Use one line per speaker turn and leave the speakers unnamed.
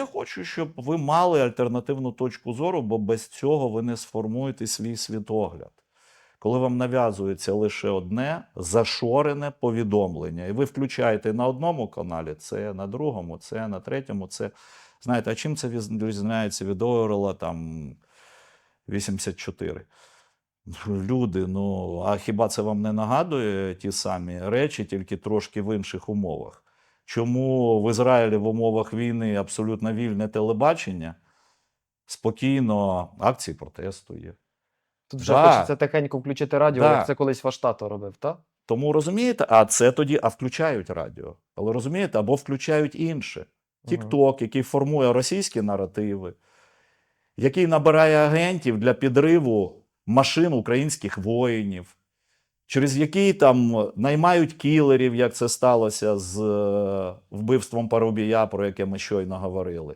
Я хочу, щоб ви мали альтернативну точку зору, бо без цього ви не сформуєте свій світогляд. Коли вам нав'язується лише одне зашорене повідомлення, і ви включаєте на одному каналі це, на другому, це, на третьому, це. Знаєте, а чим це відрізняється від Орела там 84? Люди, ну а хіба це вам не нагадує ті самі речі, тільки трошки в інших умовах? Чому в Ізраїлі в умовах війни абсолютно вільне телебачення? Спокійно акції протесту є.
Тут вже
Да.
хочеться тихенько включити радіо,
Да.
як це колись Ваштато робив, так?
Тому розумієте, а це тоді, а включають радіо. Але розумієте, або включають інше. Тік-Ток, який формує російські наративи, який набирає агентів для підриву машин українських воїнів, через який там наймають кілерів, як це сталося з е, вбивством Парубія, про яке ми щойно говорили.